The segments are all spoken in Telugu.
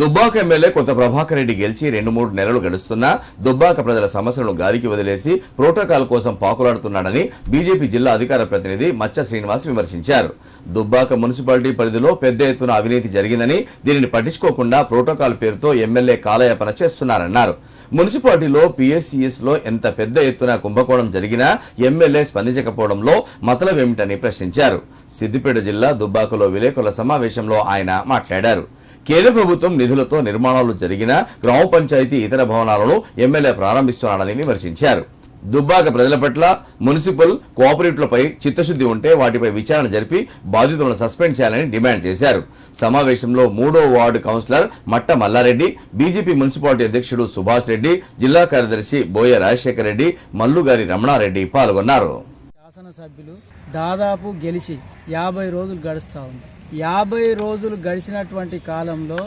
దుబ్బాక ఎమ్మెల్యే కొత్త ప్రభాకర్ రెడ్డి గెలిచి రెండు మూడు నెలలు గడుస్తున్నా దుబ్బాక ప్రజల సమస్యలను గాలికి వదిలేసి ప్రోటోకాల్ కోసం పాకులాడుతున్నాడని బీజేపీ జిల్లా అధికార ప్రతినిధి మచ్చ శ్రీనివాస్ విమర్శించారు. దుబ్బాక మున్సిపాలిటీ పరిధిలో పెద్ద ఎత్తున అవినీతి జరిగిందని దీనిని పట్టించుకోకుండా ప్రోటోకాల్ పేరుతో ఎమ్మెల్యే కాలయాపన చేస్తున్నారన్నారు. మున్సిపాలిటీలో పిఎస్సిఎస్లో ఎంత పెద్ద ఎత్తున కుంభకోణం జరిగినా ఎమ్మెల్యే స్పందించకపోవడంలో మతలబేమిటని ప్రశ్నించారు. సిద్దిపేట జిల్లా దుబ్బాకలో విలేకరుల సమావేశంలో ఆయన మాట్లాడారు. కేంద్ర ప్రభుత్వం నిధులతో నిర్మాణాలు జరిగిన గ్రామ పంచాయతీ ఇతర భవనాలను ఎమ్మెల్యే ప్రారంభిస్తున్నాడని విమర్శించారు. దుబ్బాక ప్రజల పట్ల మున్సిపల్ కోఆపరేటివ్లపై చిత్తశుద్ధి ఉంటే వాటిపై విచారణ జరిపి బాధితులను సస్పెండ్ చేయాలని డిమాండ్ చేశారు. సమావేశంలో మూడో వార్డు కౌన్సిలర్ మట్ట మల్లారెడ్డి బీజేపీ మున్సిపాలిటీ అధ్యక్షుడు సుభాష్ రెడ్డి జిల్లా కార్యదర్శి బోయ రాజశేఖర రెడ్డి మల్లుగారి రమణారెడ్డి పాల్గొన్నారు. శాసనసభ్యులు దాదాపు గెలిచి యాభై రోజులు గడుస్తూ ఉంది. యాభై రోజులు గడిచినటువంటి కాలంలో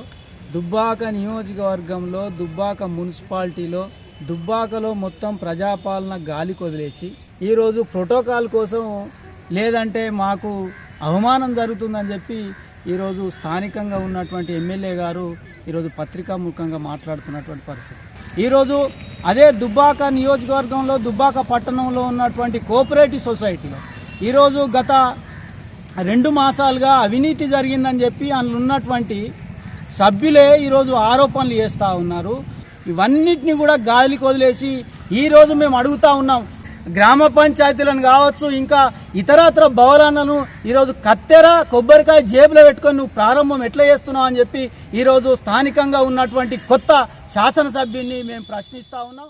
దుబ్బాక నియోజకవర్గంలో దుబ్బాక మున్సిపాలిటీలో దుబ్బాకలో మొత్తం ప్రజాపాలన గాలి కొదిలేసి ఈరోజు ప్రోటోకాల్ కోసం లేదంటే మాకు అవమానం జరుగుతుందని చెప్పి ఈరోజు స్థానికంగా ఉన్నటువంటి ఎమ్మెల్యే గారు ఈరోజు పత్రికాముఖంగా మాట్లాడుతున్నటువంటి పరిస్థితి. ఈరోజు అదే దుబ్బాక నియోజకవర్గంలో దుబ్బాక పట్టణంలో ఉన్నటువంటి కోఆపరేటివ్ సొసైటీలో ఈరోజు గత రెండు మాసాలుగా అవినీతి జరిగిందని చెప్పి అందులో ఉన్నటువంటి సభ్యులే ఈరోజు ఆరోపణలు చేస్తూ ఉన్నారు. ఇవన్నిటిని కూడా గాలికి వదిలేసి ఈరోజు మేము అడుగుతా ఉన్నాం. గ్రామ పంచాయతీలను కావచ్చు ఇంకా ఇతరత్ర భవనాలను ఈరోజు కత్తెర కొబ్బరికాయ జేబులో పెట్టుకొని నువ్వు ప్రారంభం ఎట్లా చేస్తున్నావు అని చెప్పి ఈరోజు స్థానికంగా ఉన్నటువంటి కొత్త శాసనసభ్యుల్ని మేము ప్రశ్నిస్తూ ఉన్నాం.